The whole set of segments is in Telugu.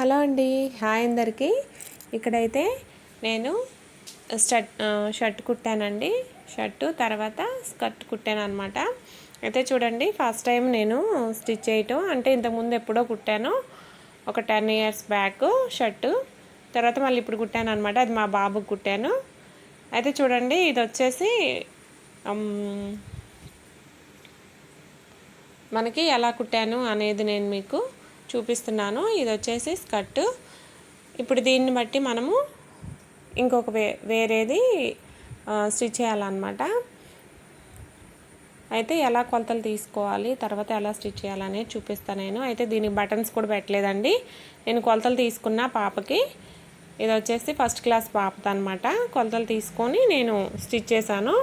హలో అండి హాయ్ అందరికీ. ఇక్కడైతే నేను షర్ట్ షర్ట్ కుట్టానండి. షర్టు తర్వాత స్కర్ట్ కుట్టాను అనమాట అయితే చూడండి ఫస్ట్ టైం నేను స్టిచ్ చేయటం. అంటే ఇంతకుముందు ఎప్పుడో కుట్టాను. ఒక టెన్ ఇయర్స్ బ్యాక్ షర్టు. తర్వాత మళ్ళీ ఇప్పుడు కుట్టాను అనమాట అది మా బాబుకి కుట్టాను. అయితే చూడండి ఇది వచ్చేసి మనకి ఎలా కుట్టాను అనేది నేను మీకు చూపిస్తున్నాను. ఇది వచ్చేసి స్కర్ట్. ఇప్పుడు దీన్ని బట్టి మనము ఇంకొక వే వేరేది స్టిచ్ చేయాలన్నమాట. అయితే ఎలా కొలతలు తీసుకోవాలి తర్వాత ఎలా స్టిచ్ చేయాలనేది చూపిస్తాను నేను. అయితే దీనికి బటన్స్ కూడా పెట్టలేదండి. నేను కొలతలు తీసుకున్న పాపకి. ఇది వచ్చేసి ఫస్ట్ క్లాస్ పాపదనమాట కొలతలు తీసుకొని నేను స్టిచ్ చేశాను.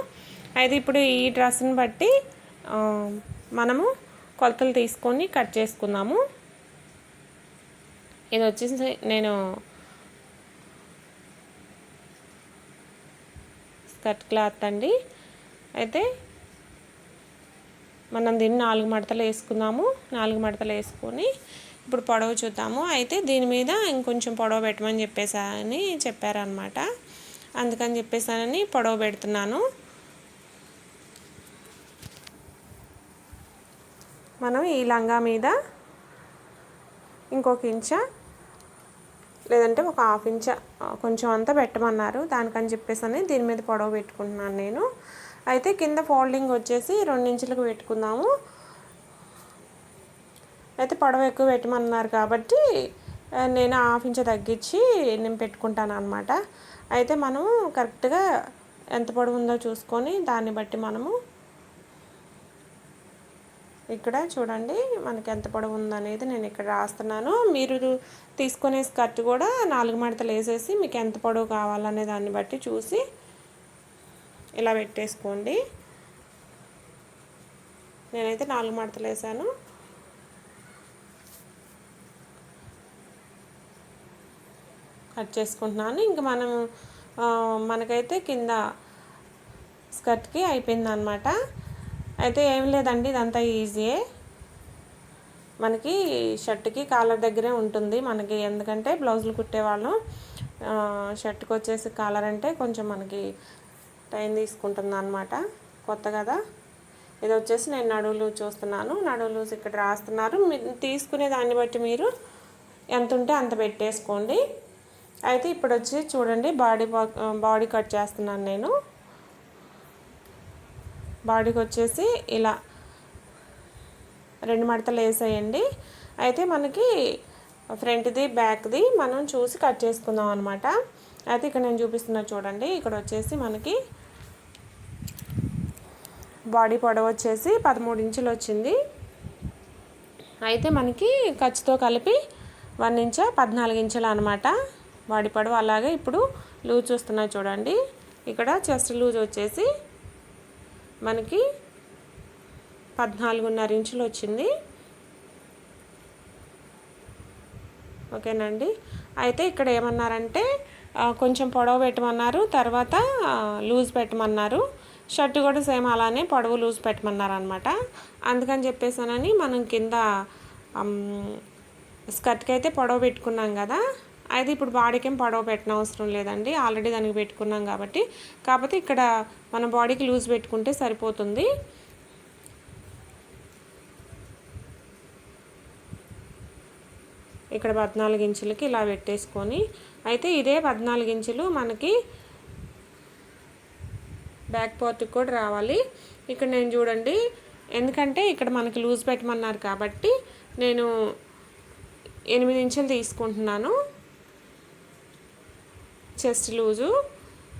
అయితే ఇప్పుడు ఈ డ్రెస్ని బట్టి మనము కొలతలు తీసుకొని కట్ చేసుకుందాము. ఇది వచ్చేసి నేను స్కర్ట్ క్లాత్ అండి. అయితే మనం దీన్ని నాలుగు మడతలు వేసుకున్నాము నాలుగు మడతలు వేసుకొని ఇప్పుడు పొడవు చూద్దాము. అయితే దీని మీద ఇంకొంచెం పొడవు పెట్టమని చెప్పేసాని చెప్పారనమాట అందుకని చెప్పేసానని పొడవు పెడుతున్నాను. మనం ఈ లంగా మీద ఇంకొక ఇంచ లేదంటే ఒక హాఫ్ ఇంచ కొంచెం అంతా పెట్టమన్నారు. దానికని చెప్పేసి అని దీని మీద పొడవు పెట్టుకుంటున్నాను నేను. అయితే కింద ఫోల్డింగ్ వచ్చేసి రెండించులకు పెట్టుకుందాము. అయితే పొడవు ఎక్కువ పెట్టమన్నారు కాబట్టి నేను హాఫ్ ఇంచ్ తగ్గించి నేను పెట్టుకుంటాను అనమాట అయితే మనము కరెక్ట్గా ఎంత పొడవు ఉందో చూసుకొని దాన్ని బట్టి మనము ఇక్కడ చూడండి మనకి ఎంత పొడవు ఉందనేది నేను ఇక్కడ రాస్తున్నాను. మీరు తీసుకునే స్కర్ట్ కూడా నాలుగు మడతలు వేసేసి మీకు ఎంత పొడవు కావాలనే దాన్ని బట్టి చూసి ఇలా పెట్టేసుకోండి. నేనైతే నాలుగు మడతలు వేసాను. కట్ చేసుకుంటున్నాను. ఇంకా మనం మనకైతే కింద స్కర్ట్కి అయిపోయింది అనమాట అయితే ఏం లేదండి ఇదంతా ఈజీయే మనకి షర్ట్కి కాలర్ దగ్గరే ఉంటుంది మనకి ఎందుకంటే బ్లౌజులు కుట్టేవాళ్ళం షర్ట్కి వచ్చేసి కాలర్ అంటే కొంచెం మనకి టైం తీసుకుంటుంది అనమాట కొత్త కదా. ఇది వచ్చేసి నేను నడువులు చూస్తున్నాను నడువులు ఇక్కడ రాస్తున్నారు. తీసుకునే దాన్ని బట్టి మీరు ఎంత ఉంటే అంత పెట్టేసుకోండి. అయితే ఇప్పుడు వచ్చి చూడండి బాడీ బాడీ కట్ చేస్తున్నాను నేను. బాడీకి వచ్చేసి ఇలా రెండు మడతలు వేసేయండి. అయితే మనకి ఫ్రంట్ది బ్యాక్ది మనం చూసి కట్ చేసుకుందాం అనమాట అయితే ఇక్కడ నేను చూపిస్తున్నా చూడండి. ఇక్కడ వచ్చేసి మనకి బాడీ పొడవు వచ్చేసి పదమూడు ఇంచులు వచ్చింది. అయితే మనకి ఖర్చుతో కలిపి వన్ ఇంచ పద్నాలుగు ఇంచులు అనమాట బాడీ పొడవు అలాగే ఇప్పుడు లూజ్ చూస్తున్నా చూడండి. ఇక్కడ చెస్ట్ లూజ్ వచ్చేసి మనకి పద్నాలుగున్నర ఇంచులు వచ్చింది. ఓకేనండి. అయితే ఇక్కడ ఏమన్నారంటే కొంచెం పొడవు పెట్టమన్నారు తర్వాత లూజ్ పెట్టమన్నారు. షర్ట్ కూడా సేమ్ అలానే పొడవు లూజ్ పెట్టమన్నారు అనమాట అందుకని చెప్పేసానని మనం కింద స్కర్ట్కి అయితే పొడవు పెట్టుకున్నాం కదా అయితే ఇప్పుడు బాడీకి ఏం పడవ పెట్టిన అవసరం లేదండి. ఆల్రెడీ దానికి పెట్టుకున్నాం కాబట్టి. కాకపోతే ఇక్కడ మన బాడీకి లూజ్ పెట్టుకుంటే సరిపోతుంది. ఇక్కడ పద్నాలుగు ఇంచులకి ఇలా పెట్టేసుకొని. అయితే ఇదే పద్నాలుగు ఇంచులు మనకి బ్యాక్ పార్ట్కి కూడా రావాలి. ఇక్కడ నేను చూడండి. ఎందుకంటే ఇక్కడ మనకి లూజ్ పెట్టమన్నారు కాబట్టి నేను ఎనిమిది ఇంచులు తీసుకుంటున్నాను. చెస్ట్ లూజు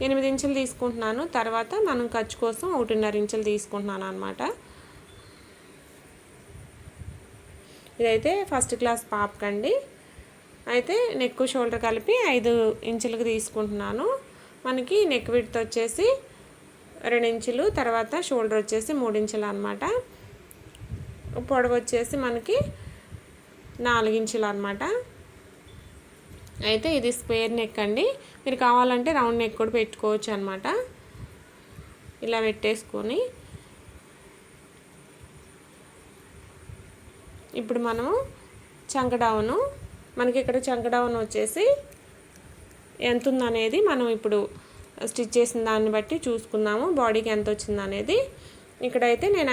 ఎనిమిది ఇంచులు తీసుకుంటున్నాను. తర్వాత మనం ఖర్చు కోసం ఒకటిన్నర ఇంచులు తీసుకుంటున్నాను అనమాట ఇదైతే ఫస్ట్ క్లాస్ పాపకండి. అయితే నెక్ షోల్డర్ కలిపి ఐదు ఇంచులకు తీసుకుంటున్నాను. మనకి నెక్ విడ్త్ వచ్చేసి రెండు ఇంచులు తర్వాత షోల్డర్ వచ్చేసి మూడు ఇంచులు అనమాట పొడవు వచ్చేసి మనకి నాలుగు ఇంచులు అనమాట అయితే ఇది స్క్వేర్ నెక్ అండి. మీరు కావాలంటే రౌండ్ నెక్ కూడా పెట్టుకోవచ్చు అనమాట ఇలా పెట్టేసుకొని. ఇప్పుడు మనము చంకడవను మనకి ఇక్కడ చంకడౌన్ వచ్చేసి ఎంత ఉందనేది మనం ఇప్పుడు స్టిచ్ చేసిన దాన్ని బట్టి చూసుకుందాము. బాడీకి ఎంత వచ్చిందనేది. ఇక్కడైతే నేను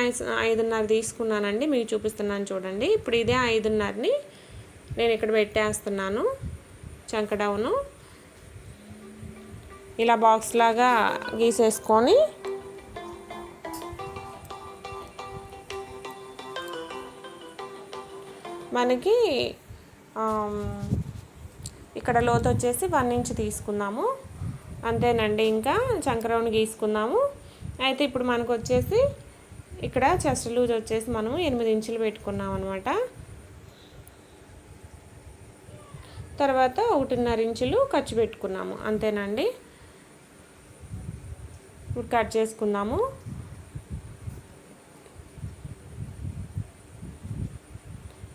ఐదున్నర తీసుకున్నానండి. మీకు చూపిస్తున్నాను చూడండి. ఇప్పుడు ఇదే ఐదున్నరని నేను ఇక్కడ పెట్టేస్తున్నాను. చంకడౌను. ఇలా బాక్స్ లాగా గీసేసుకొని మనకి ఇక్కడ లోతు వచ్చేసి వన్ ఇంచ్ తీసుకున్నాము. అంతేనండి ఇంకా చంకరౌండ్ గీసుకున్నాము. అయితే ఇప్పుడు మనకు వచ్చేసి ఇక్కడ చెస్ట్ లూజ్ వచ్చేసి మనము ఎనిమిది ఇంచులు పెట్టుకున్నాం అనమాట తర్వాత ఒకటిన్నర ఇంచులు ఖర్చు పెట్టుకున్నాము. అంతేనండి? ఇప్పుడు కట్ చేసుకుందాము.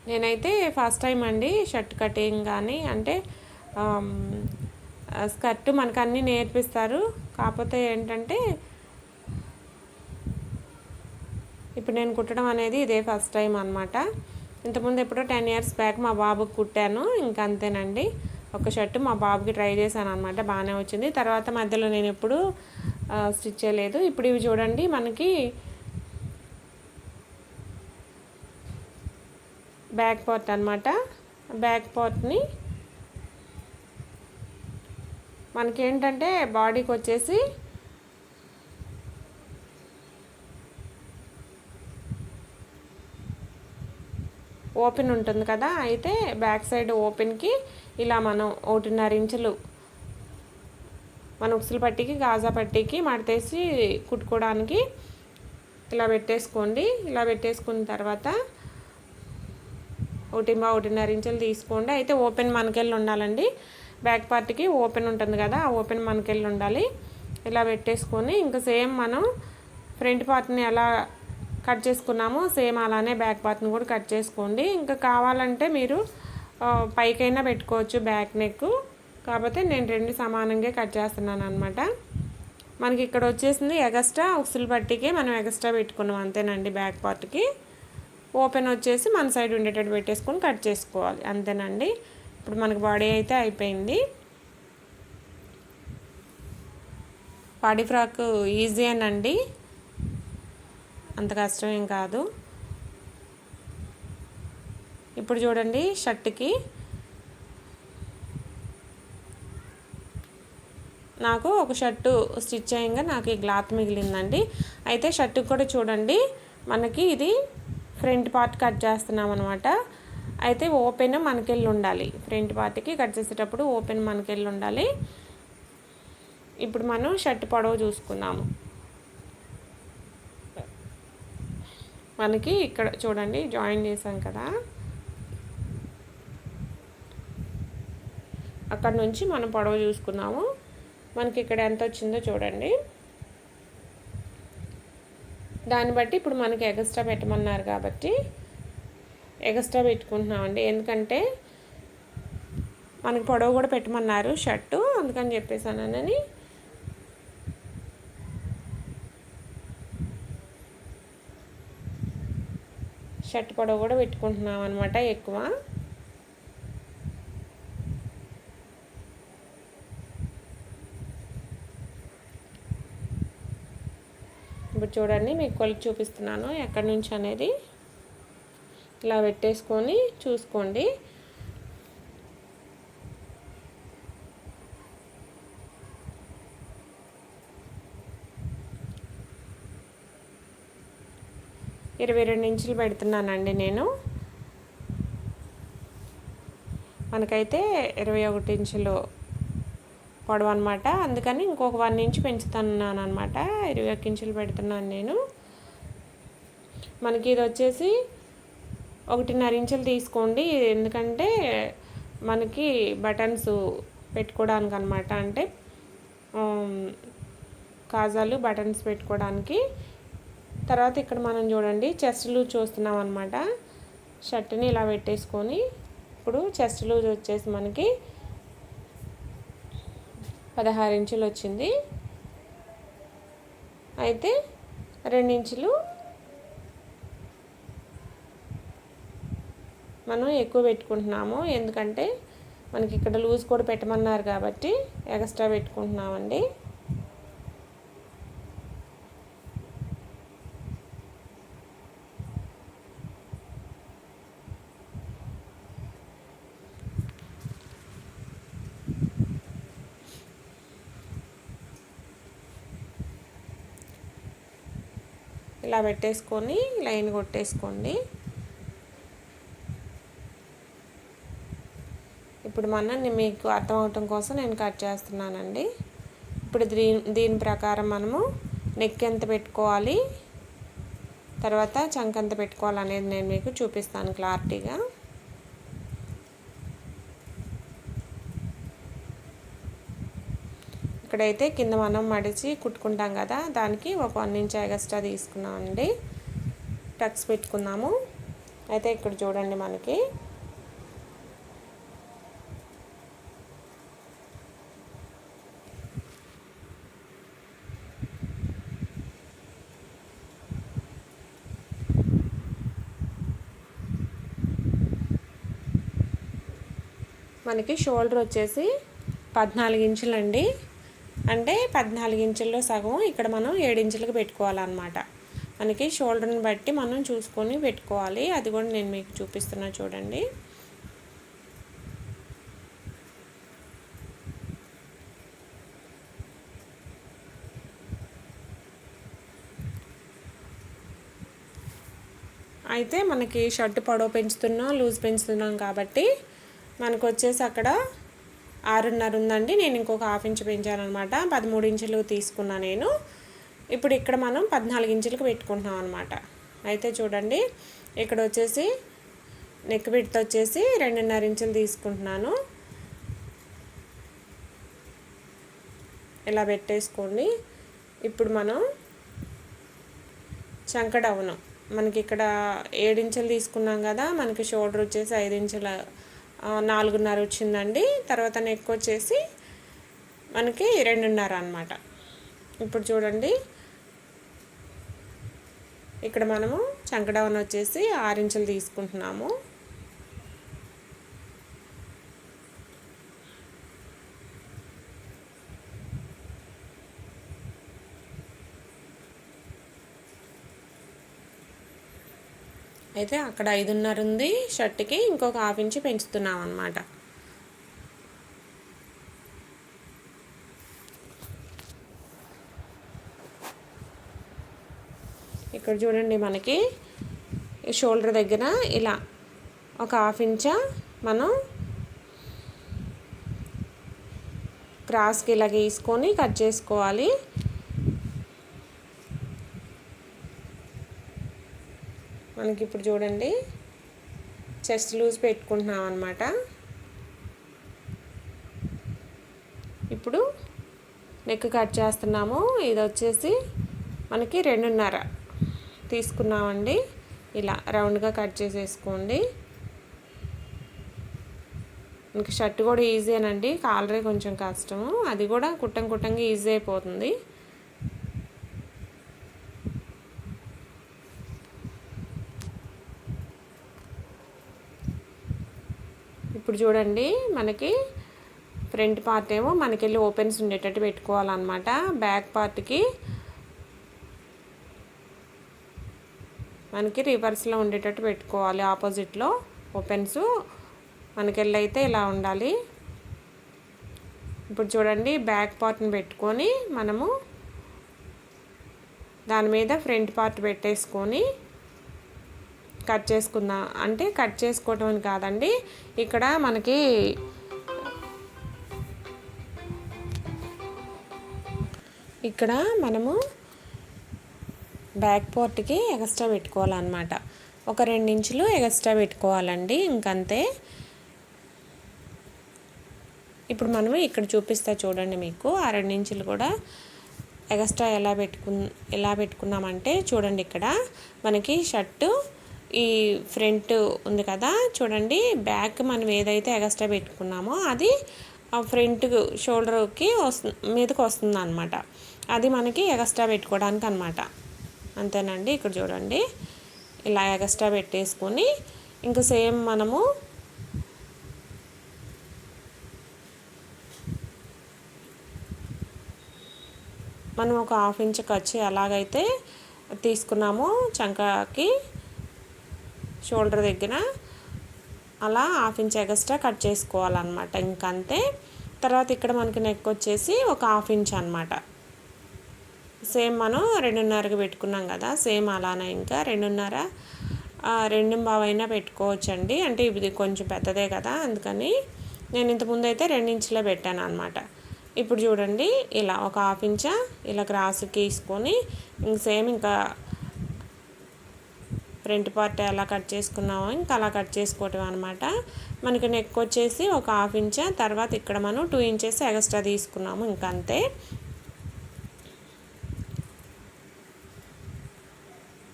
నేనైతే ఫస్ట్ టైం అండి షర్ట్ కటింగ్ కానీ అంటే స్కర్ట్ మనకు అన్నీ నేర్పిస్తారు. కాకపోతే ఏంటంటే ఇప్పుడు నేను కుట్టడం అనేది ఇదే ఫస్ట్ టైం అనమాట ఇంతకుముందు ఎప్పుడో టెన్ ఇయర్స్ బ్యాక్ మా బాబుకి కుట్టాను ఇంకా అంతేనండి. ఒక షర్ట్ మా బాబుకి ట్రై చేశాను అనమాట బాగానే వచ్చింది. తర్వాత మధ్యలో నేను ఎప్పుడు స్టిచ్ చేయలేదు. ఇప్పుడు ఇవి చూడండి మనకి బ్యాక్ పార్ట్ అనమాట బ్యాక్ పార్ట్ని మనకేంటంటే బాడీకి వచ్చేసి ఓపెన్ ఉంటుంది కదా అయితే బ్యాక్ సైడ్ ఓపెన్కి ఇలా మనం ఒకటిన్నర ఇంచులు మన ఉక్సులు పట్టికి గాజా పట్టికి మడతేసి కుట్టుకోవడానికి ఇలా పెట్టేసుకోండి. ఇలా పెట్టేసుకున్న తర్వాత ఒకటి ఒకటిన్నర ఇంచులు తీసుకోండి. అయితే ఓపెన్ మనకెళ్ళి ఉండాలండి. బ్యాక్ పార్ట్కి ఓపెన్ ఉంటుంది కదా ఆ ఓపెన్ మనకెళ్ళి ఉండాలి. ఇలా పెట్టేసుకొని ఇంకా సేమ్ మనం ఫ్రంట్ పార్ట్ని ఎలా కట్ చేసుకున్నాము. సేమ్ అలానే బ్యాక్ పార్ట్ని కూడా కట్ చేసుకోండి. ఇంకా కావాలంటే మీరు పైకైనా పెట్టుకోవచ్చు బ్యాక్ నెక్. కాకపోతే నేను రెండు సమానంగా కట్ చేస్తున్నాను అనమాట మనకి ఇక్కడ వచ్చేసింది ఎగస్ట్రా ఉక్సులు పట్టికి మనం ఎగస్ట్రా పెట్టుకున్నాం అంతేనండి బ్యాక్ పార్ట్కి. ఓపెన్ వచ్చేసి మన సైడ్ ఉండేటట్టు పెట్టేసుకొని కట్ చేసుకోవాలి అంతేనండి. ఇప్పుడు మనకి బాడీ అయితే అయిపోయింది. బాడీ ఫ్రాక్ ఈజీ అనండి. అంత కష్టం ఏం కాదు. ఇప్పుడు చూడండి షర్ట్కి. నాకు ఒక షర్టు స్టిచ్ చేయంగా నాకు ఈ క్లాత్ మిగిలిందండి. అయితే షర్టుకి కూడా చూడండి మనకి ఇది ఫ్రంట్ పార్ట్ కట్ చేస్తున్నాం అనమాట అయితే ఓపెన్ మనకెళ్ళి ఉండాలి. ఫ్రంట్ పార్ట్కి కట్ చేసేటప్పుడు ఓపెన్ మనకెళ్ళి ఉండాలి. ఇప్పుడు మనం షర్ట్ పొడవు చూసుకున్నాము మనకి ఇక్కడ చూడండి జాయిన్ చేసాం కదా. అక్కడ నుంచి మనం పొడవు చూసుకున్నాము మనకి ఇక్కడ ఎంత వచ్చిందో చూడండి. దాన్ని బట్టి ఇప్పుడు మనకి ఎగస్ట్రా పెట్టమన్నారు కాబట్టి ఎగస్ట్రా పెట్టుకుంటున్నామండి. ఎందుకంటే మనకి పొడవు కూడా పెట్టమన్నారు షర్టు అందుకని చెప్పేసానని షర్ట్ పొడవు కూడా పెట్టుకుంటున్నాం అనమాట ఎక్కువ. ఇప్పుడు చూడండి మీకు కొలిచి చూపిస్తున్నాను ఎక్కడి నుంచి అనేది. ఇలా పెట్టేసుకొని చూసుకోండి. ఇరవై రెండు ఇంచులు పెడుతున్నానండి నేను. మనకైతే ఇరవై ఒకటి ఇంచులు పొడవు అనమాట అందుకని ఇంకొక వన్ ఇంచ్ పెంచుతున్నాను అనమాట ఇరవై ఒక ఇంచులు పెడుతున్నాను నేను. మనకి ఇది వచ్చేసి ఒకటిన్నర ఇంచులు తీసుకోండి. ఎందుకంటే మనకి బటన్స్ పెట్టుకోవడానికి అనమాట అంటే కాజాలు బటన్స్ పెట్టుకోవడానికి తర్వాత ఇక్కడ మనం చూడండి చెస్ట్ లూజ్ చూస్తున్నాం అనమాట షర్ట్ని ఇలా పెట్టేసుకొని ఇప్పుడు చెస్ట్ లూజ్ వచ్చేసి మనకి పదహారు ఇంచులు వచ్చింది. అయితే రెండించులు మనం ఎక్కువ పెట్టుకుంటున్నాము. ఎందుకంటే మనకి ఇక్కడ లూజ్ కూడా పెట్టమన్నారు కాబట్టి ఎక్స్ట్రా పెట్టుకుంటున్నామండి. ఇలా పెట్టేసుకొని లైన్ కొట్టేసుకోండి. ఇప్పుడు మనం మీకు అర్థం అవటం కోసం నేను కట్ చేస్తున్నానండి. ఇప్పుడు దీని దీని ప్రకారం మనము నెక్ ఎంత పెట్టుకోవాలి తర్వాత చంక్ ఎంత పెట్టుకోవాలి అనేది నేను మీకు చూపిస్తాను క్లారిటీగా. ఇక్కడైతే కింద మనం మడిచి కుట్టుకుంటాం కదా దానికి ఒక వన్ ఇంచ్ ఎగస్ట్రా తీసుకున్నామండి. టక్స్ పెట్టుకున్నాము. అయితే ఇక్కడ చూడండి మనకి. మనకి షోల్డర్ వచ్చేసి పద్నాలుగు ఇంచులండి. అంటే పద్నాలుగు ఇంచుల్లో సగం ఇక్కడ మనం ఏడించులకు పెట్టుకోవాలన్నమాట. మనకి షోల్డర్ని బట్టి మనం చూసుకొని పెట్టుకోవాలి. అది కూడా నేను మీకు చూపిస్తున్నా చూడండి. అయితే మనకి షర్ట్ పొడవు పెంచుతున్నాం లూజ్ పెంచుతున్నాం కాబట్టి మనకు వచ్చేసి అక్కడ ఆరున్నర ఉందండి. నేను ఇంకొక హాఫ్ ఇంచ్ పెంచాను అనమాట పదమూడు ఇంచులు తీసుకున్నా నేను. ఇప్పుడు ఇక్కడ మనం పద్నాలుగు ఇంచులకు పెట్టుకుంటున్నాం అనమాట అయితే చూడండి ఇక్కడ వచ్చేసి నెక్ విడ్త్ వచ్చేసి రెండున్నర ఇంచులు తీసుకుంటున్నాను. ఇలా పెట్టేసుకోండి. ఇప్పుడు మనం చంకడవును మనకి ఇక్కడ ఏడించులు తీసుకున్నాం కదా మనకి షోల్డర్ వచ్చేసి ఐదు ఇంచుల నాలుగున్నర వచ్చిందండి. తర్వాత నెక్ వచ్చేసి మనకి రెండున్నర అనమాట ఇప్పుడు చూడండి. ఇక్కడ మనము చంకడవన్ వచ్చేసి ఆరు ఇంచులు తీసుకుంటున్నాము. అయితే అక్కడ ఐదున్నర ఉంది షర్ట్కి ఇంకొక హాఫ్ ఇంచ్ పెంచుతున్నాం అనమాట ఇక్కడ చూడండి మనకి షోల్డర్ దగ్గర ఇలా ఒక హాఫ్ ఇంచ మనం క్రాస్కి ఇలా గీసుకొని కట్ చేసుకోవాలి. మనకి ఇప్పుడు చూడండి. చెస్ట్ లూజ్ పెట్టుకుంటున్నాం అనమాట ఇప్పుడు నెక్ కట్ చేస్తున్నాము. ఇది వచ్చేసి మనకి రెండున్నర. తీసుకున్నామండి. ఇలా రౌండ్గా కట్ చేసేసుకోండి. ఇంకా షర్ట్ కూడా ఈజీనండి కాలరే కొంచెం కష్టము. అది కూడా కుట్టం కుట్టంగా ఈజీ అయిపోతుంది ఇప్పుడు చూడండి మనకి ఫ్రంట్ పార్ట్ ఏమో మనకెళ్ళి ఓపెన్స్ ఉండేటట్టు పెట్టుకోవాలన్నమాట. బ్యాక్ పార్ట్కి మనకి రివర్స్లో ఉండేటట్టు పెట్టుకోవాలి. ఆపోజిట్లో ఓపెన్స్ మనకెళ్ళి అయితే ఇలా ఉండాలి. ఇప్పుడు చూడండి బ్యాక్ పార్ట్ని పెట్టుకొని మనము దాని మీద ఫ్రంట్ పార్ట్ పెట్టేసుకొని కట్ చేసుకుందాం అంటే కట్ చేసుకోవటం అని కాదండి. ఇక్కడ మనకి ఇక్కడ మనము బ్యాక్ పార్ట్కి ఎక్స్ట్రా పెట్టుకోవాలన్నమాట. ఒక రెండు ఇంచులు ఎక్స్ట్రా పెట్టుకోవాలండి ఇంకంతే. ఇప్పుడు మనము ఇక్కడ చూపిస్తా చూడండి మీకు. ఆ రెండు ఇంచులు కూడా ఎక్స్ట్రా ఎలా పెట్టుకు ఎలా పెట్టుకున్నామంటే చూడండి ఇక్కడ. మనకి షర్టు ఈ ఫ్రంట్ ఉంది కదా చూడండి. బ్యాక్ మనం ఏదైతే ఎగస్ట్రా పెట్టుకున్నామో అది ఫ్రంట్ షోల్డర్కి వస్తు మీదకి వస్తుంది అనమాట అది మనకి ఎగస్ట్రా పెట్టుకోవడానికి అనమాట అంతేనండి. ఇక్కడ చూడండి. ఇలా ఎగస్ట్రా పెట్టేసుకొని ఇంకా సేమ్ మనము మనం ఒక హాఫ్ ఇంచ్ ఖర్చు ఎలాగైతే తీసుకున్నామో చంకకి షోల్డర్ దగ్గర అలా హాఫ్ ఇంచ్ ఎగస్ట్రా కట్ చేసుకోవాలన్నమాట. ఇంకంతే. తర్వాత ఇక్కడ మనకి నెక్ వచ్చేసి ఒక హాఫ్ ఇంచ్ అనమాట సేమ్ మనం రెండున్నరకి పెట్టుకున్నాం కదా సేమ్ అలానే ఇంకా రెండున్నర రెండు బావైనా పెట్టుకోవచ్చండి. అంటే ఇది కొంచెం పెద్దదే కదా అందుకని నేను ఇంతకుముందు అయితే రెండించులే పెట్టాను అనమాట ఇప్పుడు చూడండి ఇలా ఒక హాఫ్ ఇంచా ఇలా క్రాస్ గీసుకొని ఇంక సేమ్ ఇంకా ఫ్రంట్ పార్ట్ ఎలా కట్ చేసుకున్నామో. ఇంకా అలా కట్ చేసుకోవటం అనమాట మనకి నెక్ వచ్చేసి ఒక హాఫ్ ఇంచ్ తర్వాత ఇక్కడ మనం టూ ఇంచెస్ ఎక్స్ట్రా తీసుకున్నాము. ఇంకంతే. అంతే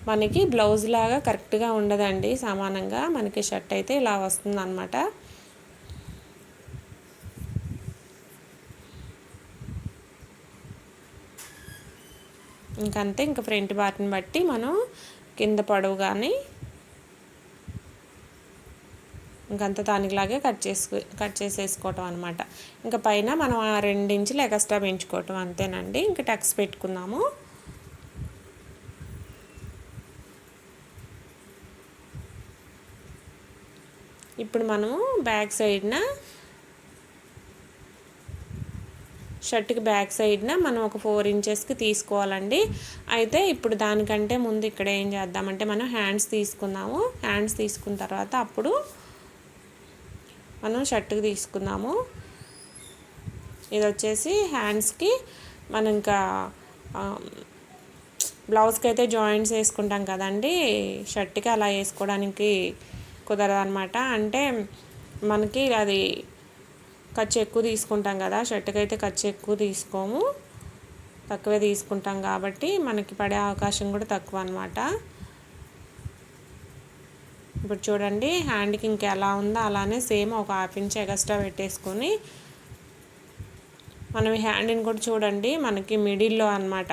మనకి బ్లౌజ్ లాగా కరెక్ట్గా ఉండదండి. సమానంగా మనకి షర్ట్ అయితే ఇలా వస్తుంది అనమాట ఇంకంతే. ఇంకా ఫ్రంట్ పార్ట్ని బట్టి మనం కింద పొడవు కానీ ఇంకంత దానికిలాగే కట్ చేసుకు కట్ చేసేసుకోవటం అనమాట ఇంకా పైన మనం ఆ రెండించులు ఎక్స్ట్రా పెంచుకోవటం అంతేనండి. ఇంకా టక్స్ పెట్టుకుందాము. ఇప్పుడు మనము బ్యాక్ సైడ్న షర్ట్కి బ్యాక్ సైడ్న మనం ఒక ఫోర్ ఇంచెస్కి తీసుకోవాలండి. అయితే ఇప్పుడు దానికంటే ముందు ఇక్కడ ఏం చేద్దామంటే మనం హ్యాండ్స్ తీసుకుందాము. హ్యాండ్స్ తీసుకున్న తర్వాత అప్పుడు మనం షర్ట్కి తీసుకుందాము. ఇది వచ్చేసి హ్యాండ్స్కి మనం ఇంకా బ్లౌజ్కి అయితే జాయింట్స్ వేసుకుంటాం కదండి. షర్ట్కి అలా వేసుకోవడానికి కుదరదు అనమాట అంటే మనకి అది ఖర్చు ఎక్కువ తీసుకుంటాం కదా షర్ట్కి అయితే ఖర్చు ఎక్కువ తీసుకోము. తక్కువే తీసుకుంటాం కాబట్టి మనకి పడే అవకాశం కూడా తక్కువ అనమాట ఇప్పుడు చూడండి హ్యాండ్కి ఇంకా ఎలా ఉందో అలానే సేమ్ ఒక హాఫ్ ఇంచ్ ఎక్స్ట్రా పెట్టేసుకొని మనం హ్యాండ్ని కూడా చూడండి మనకి మిడిల్లో అనమాట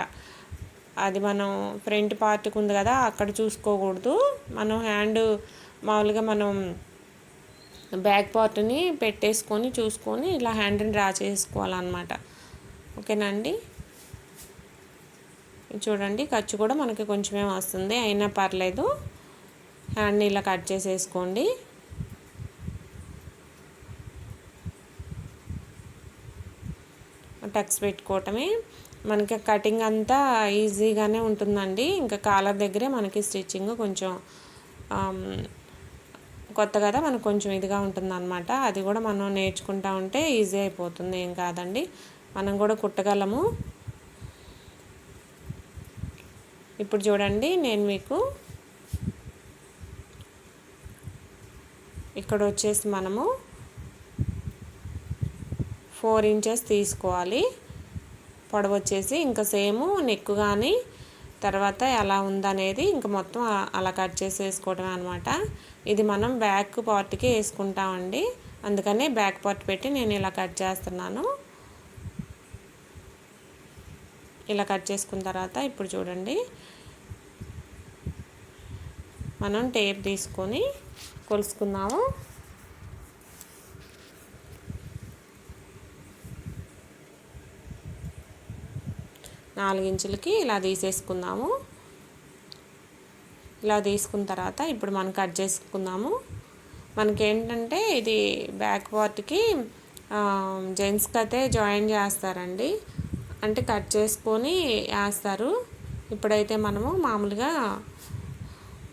అది మనం ఫ్రంట్ పార్ట్కి ఉంది కదా అక్కడ చూసుకోకూడదు. మనం హ్యాండ్ మామూలుగా మనం బ్యాక్ పార్ట్ని పెట్టేసుకొని చూసుకొని ఇలా హ్యాండ్ని డ్రా చేసుకోవాలన్నమాట. ఓకేనా అండి? చూడండి ఖర్చు కూడా మనకి కొంచెమే వస్తుంది. అయినా పర్లేదు. హ్యాండ్ని ఇలా కట్ చేసేసుకోండి. టక్స్ పెట్టుకోవటమే. మనకి కటింగ్ అంతా ఈజీగానే ఉంటుందండి. ఇంకా కాలర్ దగ్గరే మనకి స్టిచ్చింగ్ కొంచెం కొత్త కదా మనకు కొంచెం ఇదిగా ఉంటుందన్నమాట. అది కూడా మనం నేర్చుకుంటా ఉంటే ఈజీ అయిపోతుంది. ఏం కాదండి. మనం కూడా కుట్టగలము. ఇప్పుడు చూడండి నేను మీకు ఇక్కడ వచ్చేసి మనము ఫోర్ ఇంచెస్ తీసుకోవాలి. పొడవు వచ్చేసి ఇంకా సేమ్ నెక్ కానీ తర్వాత ఎలా ఉందనేది ఇంక మొత్తం అలా కట్ చేసి వేసుకోవడం అనమాట ఇది మనం బ్యాక్ పార్ట్కి వేసుకుంటామండి. అందుకనే బ్యాక్ పార్ట్ పెట్టి నేను ఇలా కట్ చేస్తున్నాను. ఇలా కట్ చేసుకున్న తర్వాత ఇప్పుడు చూడండి. మనం టేప్ తీసుకొని కొలుసుకుందాము. నాలుగించులకి ఇలా తీసేసుకుందాము. ఇలా తీసుకున్న తర్వాత ఇప్పుడు మనం కట్ చేసుకుందాము. మనకేంటంటే ఇది బ్యాక్ పార్ట్కి జెంట్స్కి అయితే జాయిన్ చేస్తారండి. అంటే కట్ చేసుకొని వేస్తారు. ఇప్పుడైతే మనము మామూలుగా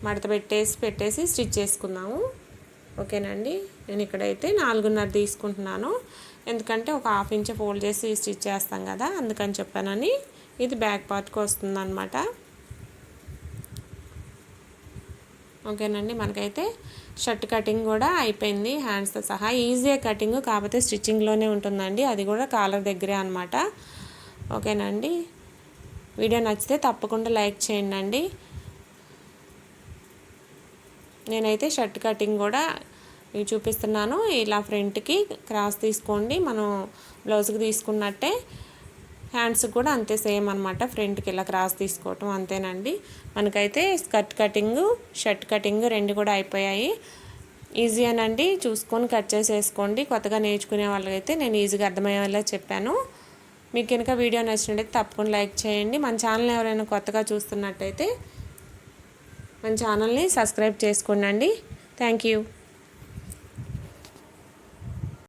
మడత పెట్టేసి పెట్టేసి స్టిచ్ చేసుకుందాము. ఓకేనండి? నేను ఇక్కడైతే నాలుగున్నర తీసుకుంటున్నాను. ఎందుకంటే ఒక హాఫ్ ఇంచ్ ఫోల్డ్ చేసి స్టిచ్ చేస్తాం కదా అందుకని చెప్పానని. ఇది బ్యాక్ పార్ట్కి వస్తుందన్నమాట. ఓకేనండి మనకైతే షర్ట్ కటింగ్ కూడా అయిపోయింది హ్యాండ్స్తో సహా ఈజీగా కటింగ్ కాకపోతే స్టిచ్చింగ్లోనే ఉంటుందండి అది కూడా కాలర్ దగ్గరే అనమాట ఓకేనండి వీడియో నచ్చితే తప్పకుండా లైక్ చేయండి నేనైతే షర్ట్ కటింగ్ కూడా చూపిస్తున్నాను ఇలా ఫ్రంట్కి క్రాస్ తీసుకోండి మనం బ్లౌజ్కి తీసుకున్నట్టే. హ్యాండ్స్ కూడా అంతే సేమ్ అనమాట ఫ్రంట్కి ఇలా క్రాస్ తీసుకోవటం అంతేనండి. మనకైతే స్కర్ట్ కటింగ్ షర్ట్ కటింగ్ రెండు కూడా అయిపోయాయి. ఈజీ అనండి. చూసుకొని కట్ చేసేసుకోండి. కొత్తగా నేర్చుకునే వాళ్ళకైతే నేను ఈజీగా అర్థమయ్యేలా చెప్పాను. మీకు కనుక వీడియో నచ్చినట్టయితే తప్పకుండా లైక్ చేయండి. మన ఛానల్ ఎవరైనా కొత్తగా చూస్తున్నట్టయితే మన ఛానల్ని సబ్స్క్రైబ్ చేసుకోండి. Thank you